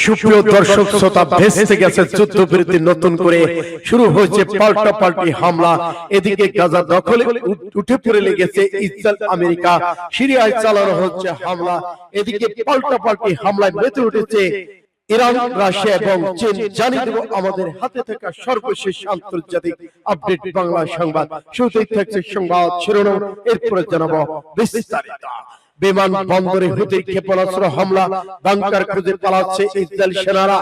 সুপ্রিয় দর্শক শ্রোতা ভেস্তে গেছে যুদ্ধ বিরতি নতুন করে। শুরু হয়েছে পাল্টা পাল্টি হামলা। এদিকে গাজা দখলে উঠে পড়ে লেগেছে ইসরায়েল, আমেরিকা। সিরিয়ায় চালানো হচ্ছে হামলা। এদিকে পাল্টা পাল্টি হামলায় মেতে উঠেছে ইরান, রাশিয়া এবং চীন। জানিয়ে দেব আমাদের হাতে থাকা সর্বশেষ আন্তর্জাতিক আপডেট বাংলা সংবাদ। শুরুতেই থাকছে সংবাদ শিরোনাম, এরপরে জানাব বিস্তারিত। বিমান বন্দরে হুতির ক্ষেপণাস্ত্র হামলা বাংকার খুঁজে পালাচ্ছে ইসরায়েল সেনারা।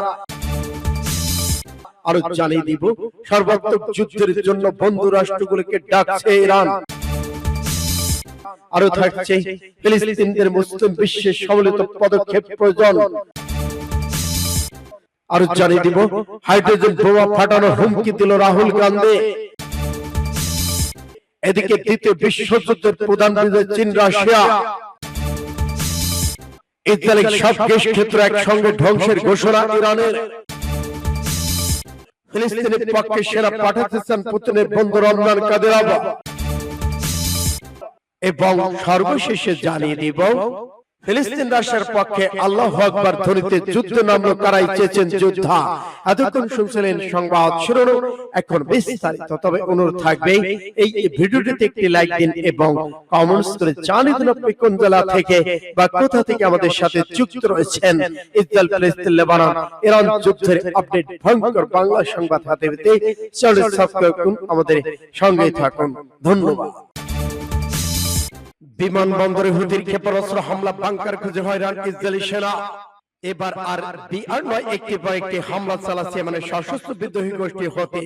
আরও জানিয়ে দিব সর্বাত্মক যুদ্ধের জন্য বন্ধু রাষ্ট্রগুলোকে ডাকছে ইরান। আরও থাকছে ফিলিস্তিনদের মুসলিম বিশ্বের সম্মিলিত পদক্ষেপ প্রয়োজন। আরও জানিয়ে দিব হাইড্রোজেন বোমা ফাটানোর হুমকি দিল রাহুল গান্ধী। এদিকে দ্বিতীয় বিশ্বযুদ্ধের প্রধান চীন রাশিয়া। ইসরায়েলের সব দেশ ক্ষেত্র একসঙ্গে ধ্বংসের ঘোষণা ইরানের। ফিলিস্তিনের পক্ষে সেরা পাঠাতেছেন পুতিনের বন্ধু রমজান কাদেরাবা। এবং সর্বশেষে জানিয়ে দিব ফিলিস্তিন রাষ্ট্রের পক্ষে আল্লাহ আকবার ধ্বনিতে যুদ্ধ নামলো, কারাই চেয়েছেন যোদ্ধা। এতক্ষণ শুনছিলেন সংবাদ শিরোনাম, এখন বিস্তারিত। তবে অনুরোধ থাকবে, এই ভিডিওটিতে একটি লাইক দিন এবং কমেন্টস করে জানিয়ে দিন আপনি কোন জেলা থেকে বা কোথা থেকে আমাদের সাথে যুক্ত রয়েছেন। ইসরায়েল, ফিলিস্তিন, লেবানন, ইরান যুদ্ধের আপডেট, ভয়ঙ্কর বাংলা সংবাদ হাতে পেতে চ্যানেল সাবস্ক্রাইব করুন, আমাদের সঙ্গে থাকুন। ধন্যবাদ। বিমানবন্দরে হুতির ক্ষেপণাস্ত্র হামলা, বাংকার খুঁজে হয়রান ইসরায়েলি সেনা। এবার আর বিআর নয়, একটি পর একটি হামলা চালাচ্ছে মানে সশস্ত্র বিদ্রোহী গোষ্ঠী হতে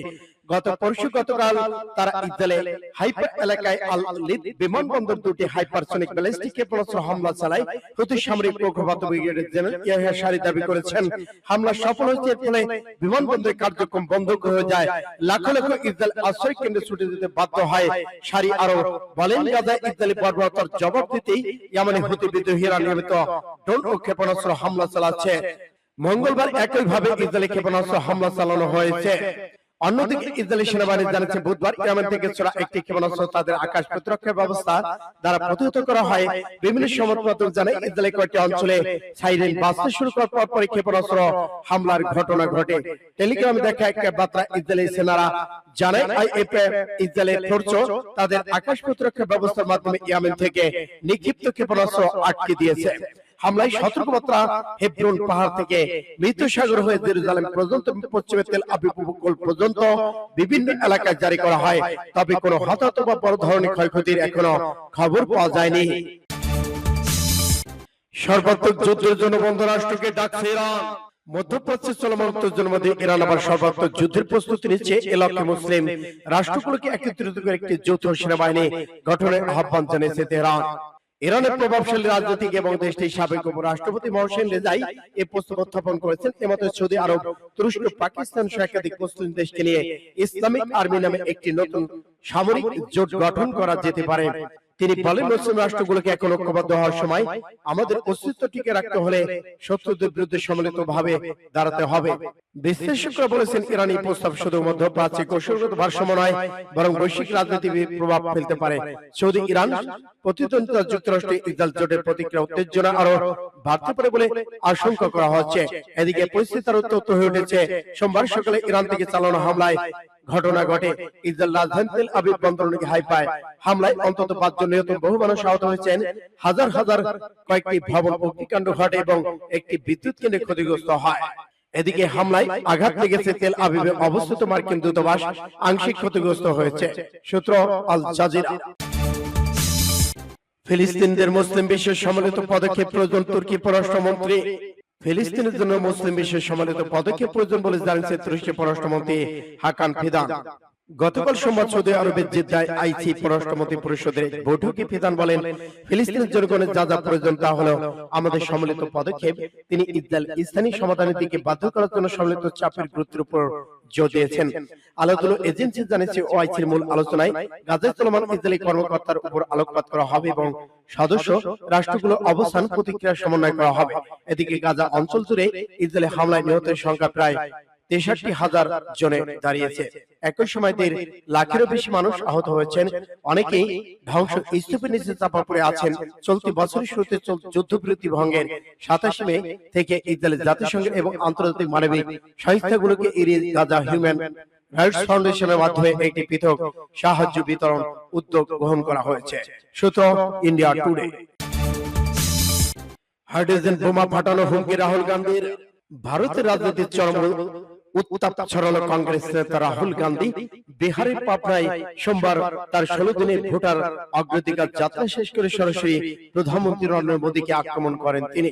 গত পরশু গতকাল তারা ইসরায়েলে হাইপার এলাকায় আল লিদ বিমানবন্দর দুটি হাইপারসনিক ব্যালিস্টিক ক্ষেপণাস্ত্র হামলা চালায়। হুতি সামরিক মুখপাত্র ব্রিগেডিয়ার জেনারেল ইয়াহিয়া সারি দাবি করেছেন হামলা সফল হয়েছে এর ফলে বিমানবন্দরের কার্যক্রম বন্ধ হয়ে যায়। লাখো লাখো ইসরায়েল আশ্রয় কেন্দ্রে ছুটে যেতে বাধ্য হয়। সারি আরও বলেন গাজায় ইসরায়েলি বর্বরতার জবাব দিতেই ইয়ামানি হুতি বিদ্রোহীরা নিয়মিত ড্রোন ও ক্ষেপণাস্ত্র হামলা চালাচ্ছে। মঙ্গলবার একইভাবে ইসরায়েলি ক্ষেপণাস্ত্র হামলা চালানো হয়েছে অন্যদিকে ইসরায়েলি সেনাবাহিনী জানাচ্ছে বুধবার ইয়েমেন থেকে ছোড়া একটি ক্ষেপণাস্ত্র তাদের আকাশ প্রতিরক্ষা ব্যবস্থা দ্বারা প্রতিহত করা হয়। বিভিন্ন সংবাদপত্র জানায় ইসরায়েলের কয়েকটি অঞ্চলে সাইরেন বাজতে শুরু করার পর পরই ক্ষেপণাস্ত্র হামলার ঘটনা ঘটে। টেলিগ্রামে দেখা এক বার্তা ইসরায়েলি সেনারা জানায় আইএফএ ইসরায়েলের ফোর্স তাদের আকাশ প্রতিরক্ষা ব্যবস্থার মাধ্যমে ইয়েমেন থেকে নিক্ষিপ্ত ক্ষেপণাস্ত্র আটকে দিয়েছে। হামলায় সতর্কবার্তা হেব্রন পাহাড় থেকে মৃত সাগর হয়ে জেরুজালেম পর্যন্ত পশ্চিমে তেল আবিব উপকূল পর্যন্ত বিভিন্ন এলাকায় জারি করা হয়। তবে কোনো হতাহত বা বড় ধরনের ক্ষয়ক্ষতির এখনও খবর পাওয়া যায়নি। সর্বাত্মক যুদ্ধের জন্য বন্ধ রাষ্ট্রকে ডাকছে ইরান। মধ্যপ্রাচ্যে চলমান উত্তেজনার মধ্যে ইরান আবার সর্বাত্মক যুদ্ধের প্রস্তুতি নিচ্ছে। এ লক্ষ্যে মুসলিম রাষ্ট্রগুলোকে একত্রিত করে একটি যৌথ সেনাবাহিনী গঠনের আহ্বান জানিয়েছে তেহরান। ইরানের প্রভাবশালী রাজনৈতিক এবং দেশটির সাবেক উপরাষ্ট্রপতি মহসেন রেজাই এই প্রস্তাব উত্থাপন করেছেন। এমতে সৌদি আরব তুরস্ক পাকিস্তান সহ একাধিক মুসলিম দেশকে নিয়ে ইসলামিক আর্মি নামে একটি নতুন সামরিক জোট গঠন করা যেতে পারে। তিনি বলেন মুসলিম রাষ্ট্রগুলোকে এখন ঐক্যবদ্ধ হওয়ার সময় আমাদের অস্তিত্ব টিকে রাখতে হলে শত্রুদের বিরুদ্ধে সম্মিলিত ভাবে দাঁড়াতে হবে। বিশ্লেষকরা বলেছেন ইরানি প্রস্তাব শুধু মধ্যপ্রাচ্যে কৌশলগত ভারসাম্য নয় বরং বৈশ্বিক রাজনীতি প্রভাব ফেলতে পারে। সৌদি ইরান প্রতিদ্বন্দ্বিতা যুক্তরাষ্ট্র ইসরায়েল জোটের প্রতিক্রিয়া উত্তেজনা আরও বাড়তে পারে বলে আশঙ্কা করা হচ্ছে। এদিকে পরিস্থিতি আরও উত্তপ্ত হয়ে উঠেছে। সোমবার সকালে ইরান থেকে চালানো হামলায় ঘটনা ঘটে। হামলায় অন্তত পাঁচজন নিহত, বহু মানুষ আহত হয়েছেন। হাজার হাজার কয়েকটি ভবন অগ্নিকাণ্ড ঘটে এবং একটি বিদ্যুৎ কেন্দ্রে ক্ষতিগ্রস্ত হয়। এদিকে হামলায় আঘাত লেগেছে তেল আবিবে অবস্থিত মার্কিন দূতাবাস। আংশিক ক্ষতিগ্রস্ত হয়েছে। সূত্র আল জাজিরা। ফিলিস্তিনদের মুসলিম বিশ্বের সম্মিলিত পদক্ষেপ প্রয়োজন তুর্কি পররাষ্ট্রমন্ত্রী ফিলিস্তিনের জন্য মুসলিম বিশ্বের সম্মিলিত পদক্ষেপ প্রয়োজন বলে জানিয়েছে তুরস্কি পররাষ্ট্রমন্ত্রী হাকান ফিদান। গতকাল সোমবার সৌদি আরবের জেদ্দায় আইসি পররাষ্ট্রমন্ত্রী পরিষদের বৈঠকে ফিদান বলেন, ফিলিস্তিনের জনগণের যা যা প্রয়োজন তা হলো আমাদের সম্মিলিত পদক্ষেপ। তিনি ইসরায়েল স্থানীয় সমাধানের দিকে বাধ্য করার জন্য সম্মিলিত চাপের গুরুত্বের উপর জোর দিয়েছেন। আলোচনা এজেন্সি জানিয়েছে, ওআইসির মূল আলোচনায় গাজায় চলমান ইসরায়েলি কর্মকর্তার উপর আলোকপাত করা হবে এবং সদস্য রাষ্ট্রগুলোর অবস্থান প্রতিক্রিয়া সমন্বয় করা হবে। এদিকে গাজা অঞ্চল জুড়ে ইসরায়েলি হামলায় নিহতের সংখ্যা প্রায় তেষট্টি হাজার জনে দাঁড়িয়েছে। একই সময় দেড় লাখেরও বেশি মানুষ আহত হয়েছেন। অনেকেই ধ্বংস স্তূপের নিচে চাপা পড়ে আছেন। চলতি বছরের শুরুতে যুদ্ধবিরতি ভঙ্গের সাতাশ মে থেকে ইসরায়েলের জাতিসংঘ এবং আন্তর্জাতিক মানবিক সংস্থাগুলোকে এড়িয়ে গাজা হিউম্যান রাইটস ফাউন্ডেশনের মাধ্যমে একটি পৃথক সাহায্য বিতরণ উদ্যোগ গ্রহণ করা হয়েছে। সূত্র ইন্ডিয়া টুডে হাইড্রোজেন বোমা ফাটানো হুমকি রাহুল গান্ধীর। ভারতের রাজনীতির চরম উত্তাপ ছড়ালো কংগ্রেস নেতা রাহুল গান্ধী। বিহারের পাবনায় সোমবার তার ষোলো দিনের ভোটার অগ্রাধিকার যাত্রা শেষ করে সরাসরি প্রধানমন্ত্রী নরেন্দ্র মোদীকে আক্রমণ করেন তিনি।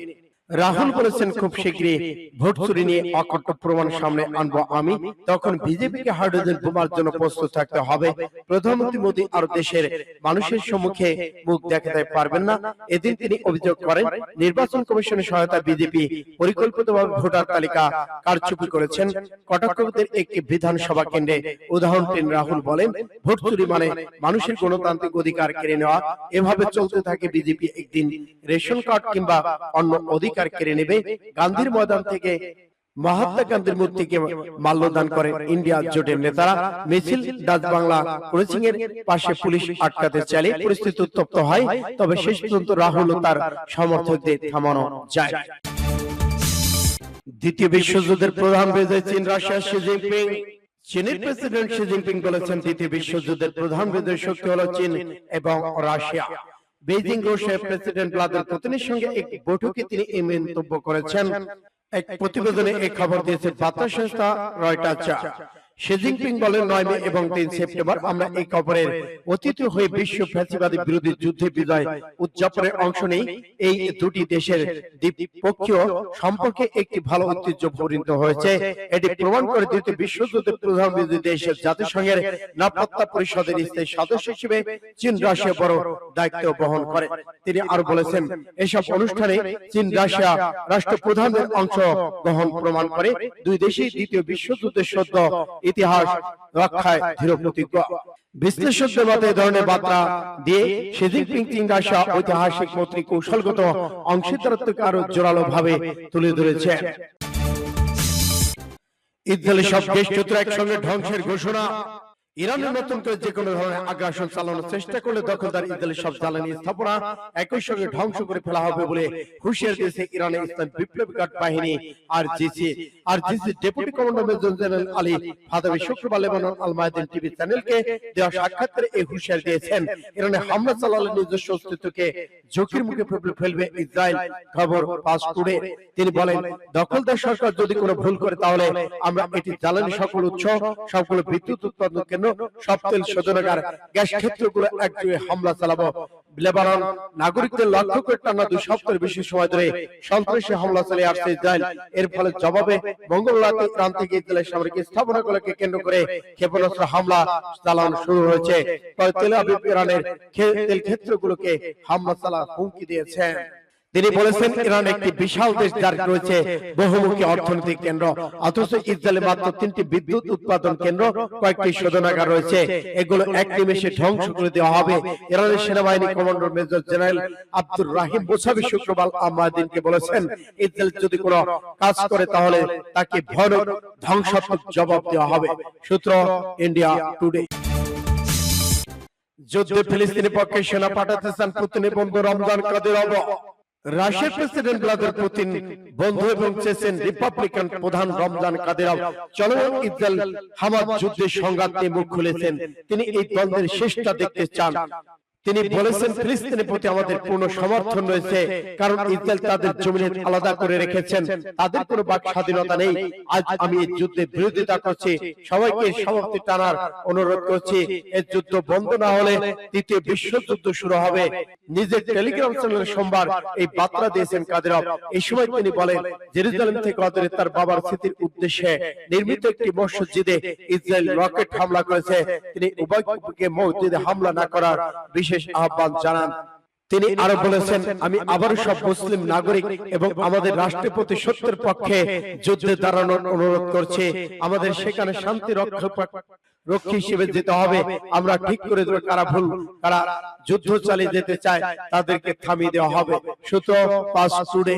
রাহুল বলেছেন খুব শীঘ্রই ভোট চুরি নিয়ে অকট্ট প্রমাণ সামনে আনব আমি। তখন বিজেপিকে হাইড্রোজেন বোমার জন্য প্রস্তুত থাকতে হবে। প্রধানমন্ত্রী মোদী আর দেশের মানুষের সম্মুখে মুখ দেখাতে পারবেন না। এদিন তিনি অভিযোগ করেন নির্বাচন কমিশনের সহায়তা বিজেপি পরিকল্পিতভাবে ভোটার তালিকা কারচুপি করেছেন। কটাক্ষদের একটি বিধানসভা কেন্দ্রে উদাহরণ টেন রাহুল বলেন ভোট চুরি মানে মানুষের গণতান্ত্রিক অধিকার কেড়ে নেওয়া এভাবে চলতে থাকে বিজেপি একদিন রেশন কার্ড কিংবা অন্য অধিকার কেড়ে নেবে। গান্ধীর ময়দান থেকে, মহাত্মা গান্ধীর মূর্তিকে মাল্যদান করেন ইন্ডিয়া জোটের নেতারা মিছিল ডাচ বাংলা ক্রসিং এর পাশে পুলিশ আটকাতে চাইলে পরিস্থিতি উত্তপ্ত হয়, তবে শেষ পর্যন্ত রাহুল তার সমর্থকদের থামানো যায়। দ্বিতীয় বিশ্বযুদ্ধের প্রধান বিজয় চীন, রাশিয়া, শি জিনপিং। চীনের প্রেসিডেন্ট শি জিনপিং বলেছেন, দ্বিতীয় বিশ্বযুদ্ধের প্রধান বিজয় শক্তি হলো চীন এবং রাশিয়া। বেজিং রুশের প্রেসিডেন্ট ভ্লাদিমির পুতিনের সঙ্গে এক বৈঠকে তিনি এই মন্তব্য করেছেন। এক প্রতিবেদনে এই খবর দিয়েছে বার্তা সংস্থা রয়টার্স শি জিনপিং বলেন নয় মে এবং তিন সেপ্টেম্বর আমরা এই খবরের অতিথি হয়ে বিশ্ব ফ্যাসিবাদী বিরোধী যুদ্ধে বিজয় উদযাপনে অংশ নেই। এই দুটি দেশের দ্বিপক্ষীয় সম্পর্কে একটি ভালো ঐতিহ্য পরিণত হয়েছে। এটি প্রমাণ করে দ্বিতীয় বিশ্বযুদ্ধের প্রধান বিরোধী দেশের জাতিসংঘের নিরাপত্তা পরিষদের স্থায়ী সদস্য হিসেবে চীন রাশিয়া বড় দায়িত্ব বহন করে। তিনি আরও বলেছেন এসব অনুষ্ঠানে চীন রাশিয়া রাষ্ট্রপ্রধানের অংশ গ্রহণ প্রমাণ করে দুই দেশই দ্বিতীয় বিশ্বযুদ্ধের সদ্য ইতিহাস, রক্ষায় দৃঢ় প্রতিজ্ঞ। ধরনের বার্তা দিয়ে সেদিক পিংটিং আসা ঐতিহাসিক কৌশলগত অংশীদারত্বকে আরও জোরালো ভাবে তুলে ধরেছে। ইসরায়েলের সব দেশ একসঙ্গে ধ্বংসের ঘোষণা। ইরানের নতুন করে যে কোনো ধরনের আগ্রাসন চালানোর চেষ্টা করলে দখলদার ইসরায়েলের সব জ্বালানি স্থাপনা একই সঙ্গে ধ্বংস করে ফেলা হবে বলে হুঁশিয়ার দিয়েছে ইরানের ইসলাম বিপ্লবী গার্ড বাহিনী R G C R G C deputy commander major general Ali Fadavi শুক্রবার লেবানন আল মায়াদিন টিভি চ্যানেলকে দেওয়া সাক্ষাৎকারে এই হুঁশিয়ার দিয়েছেন। ইরানে হামলা চালালে নিজস্ব অস্তিত্বকে ঝুঁকির মুখে ফেলবে- ফেলবে ইসরায়েল খবর পাস করে। তিনি বলেন দখলদার সরকার যদি কোনো ভুল করে তাহলে আমরা এটি জ্বালানি সকল উৎস সকল বিদ্যুৎ উৎপাদন কেন্দ্র সব তেল শোধনাগার, গ্যাস ক্ষেত্রগুলো একযোগে হামলা চালাবো। লেবানন নাগরিকদের লক্ষ্য করে টানা দুই সপ্তাহের বেশি সময় ধরে সন্ত্রাসী হামলা চালিয়ে আসছে ইসরায়েল। এর ফলে জবাবে মঙ্গলবার ইরান থেকে ইসরায়েলের সামরিক স্থাপনাগুলোকে কেন্দ্র করে ক্ষেপণাস্ত্র হামলা চালানো শুরু হয়েছে। তেল ক্ষেত্রগুলোকে হামলা চালা হুমকি দিয়েছে। তিনি বলেছেন ইরান একটি বিশাল দেশ যার রয়েছে বহুমুখী অর্থনৈতিক কেন্দ্র। অথচ ইসরায়েলে মাত্র তিনটি বিদ্যুৎ উৎপাদন কেন্দ্র কয়েকটি শোধনাগার রয়েছে। এগুলো এক নিমেষে ধ্বংস করে দেওয়া হবে। ইরানের সেনাবাহিনী commander major general Abdur Rahim Mousavi শুক্রবার আমাদিনকে বলেছেন ইসরায়েল যদি কোনো কাজ করে তাহলে তাকে ভয়ানক ধ্বংসাত্মক জবাব দেওয়া হবে। সূত্র ইন্ডিয়া টুডে যুদ্ধে ফিলিস্তিনের পক্ষে সেনা পাঠাতে চান পুতিনের বন্ধু রমজান কাদের অব রাশিয়ার প্রেসিডেন্ট ভ্লাদিমির পুতিন বন্ধু এবং চেচেন রিপাবলিকান প্রধান রমজান কাদেরাও। চলমান ইসরায়েল হামাস যুদ্ধের সংঘাত নিয়ে মুখ খুলেছেন। তিনি এই দ্বন্দ্বের শেষটা দেখতে চান। তিনি বলেছেন ফিলিস্তিনের প্রতি আমাদের পূর্ণ সমর্থন রয়েছে কারণ ইসরায়েল তাদের জমিনে আলাদা করে রেখেছেন। তাদের কোনো বাক স্বাধীনতা নেই। আজ আমি এই যুদ্ধের বিরোধিতা করছি। সবাইকে সমাপ্তি টানার অনুরোধ করছি। এই যুদ্ধ বন্ধ না হলে তৃতীয় বিশ্বযুদ্ধ শুরু হবে। নিজের টেলিগ্রাম চ্যানেলে সোমবার এই বার্তা দিয়েছেন কাদেরব এই সময় তিনি বলেন জেরুজালেম থেকে অদূরে তার বাবার স্মৃতির উদ্দেশ্যে নির্মিত একটি মসজিদে ইসরায়েল রকেট হামলা করেছে তিনি উভয় পক্ষকে মসজিদে হামলা না করার বিশেষ আহ্বান জানান। তিনি আরও বলেছেন আমি আবারও সব মুসলিম নাগরিক এবং আমাদের রাষ্ট্রের প্রতি সত্যের পক্ষে যুদ্ধে দাঁড়ানোর অনুরোধ করছি। আমাদের সেখানে শান্তি রক্ষা রক্ষী হিসেবে যেতে হবে। আমরা ঠিক করে দেবো কারা ভুল কারা যুদ্ধ চালিয়ে যেতে চায় তাদেরকে থামিয়ে দেওয়া হবে। সূত্র পাস টুডে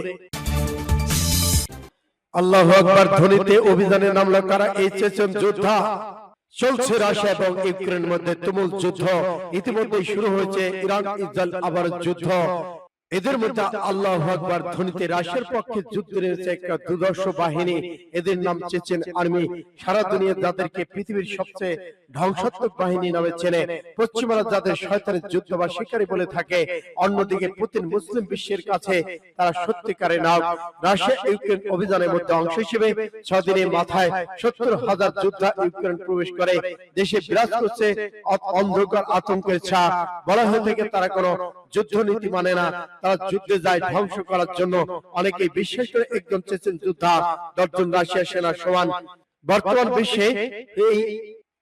আল্লাহ আকবার ধ্বনিতে অভিযানে নামলো কারা এই চেচন যোদ্ধা। চলছে রাশিয়া এবং ইউক্রেনের মধ্যে তুমুল যুদ্ধ। ইতিমধ্যে শুরু হয়েছে ইরান ইসরায়েল আবার যুদ্ধ। এদের মধ্যে আল্লাহ আকবার ধ্বনিতে রাশিয়ার পক্ষে যুদ্ধ রয়েছে একটা দুদর্শ বাহিনী। এদের নাম চেচেন আর্মি সারা দুনিয়া যাদেরকে পৃথিবীর সবচেয়ে ধ্বংসাত্মক বাহিনী নামে চেনে। পশ্চিমারা যাদের শয়তানের যুদ্ধ বা শিকারী বলে থাকে অন্যদিকে পুতিন মুসলিম বিশ্বের কাছে তারা সত্যিকারের নাম রাশিয়া ইউক্রেন অভিযানের মধ্যে অংশ হিসেবে ছদিনের মাথায় সত্তর হাজার যোদ্ধা ইউক্রেন প্রবেশ করে দেশে বিরাজ করছে অন্ধকার আতঙ্কের ছাপ বলা হয়ে থাকে তারা কোনো যুদ্ধ নীতি মানে না তারা যুদ্ধে যায়, ধ্বংস করার জন্য অনেকেই বিশ্বাস করে একজন চেচেন যোদ্ধা, দশজন রাশিয়া সেনা সমান। বর্তমান বিশ্বে এই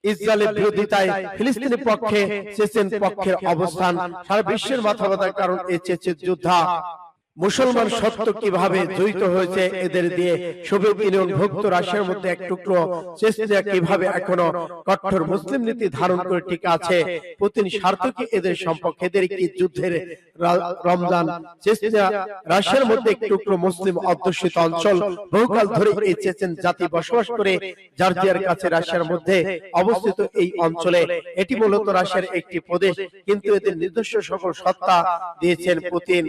ইসরায়েলের বিরোধিতায় ফিলিস্তিনের পক্ষে চেচেন পক্ষের অবস্থান। সারা বিশ্বের মাথা ব্যথার কারণ এই চেচেন যোদ্ধা। মুসলমান সত্য কীভাবে জড়িত হয়েছে এদের দিয়ে সোভিয়েত ইউনিয়ন ভুক্ত রাশিয়ার মধ্যে এক টুকরো চেষ্টা কীভাবে এখনও কঠোর মুসলিম নীতি ধারণ করে টিকে আছে। পুতিন স্বার্থ কি এদের সম্পর্কে এদের কি যুদ্ধের রমজান? চেষ্টা রাশিয়ার মধ্যে এক টুকরো মুসলিম অধ্যুষিত অঞ্চল বহুকাল ধরে এই চেচেন জাতি বসবাস করে জর্জিয়ার কাছে রাশিয়ার মধ্যে অবস্থিত এই অঞ্চলে এটি মূলত রাশিয়ার একটি প্রদেশ। কিন্তু এদের নিজস্ব সকল সত্তা দিয়েছেন পুতিন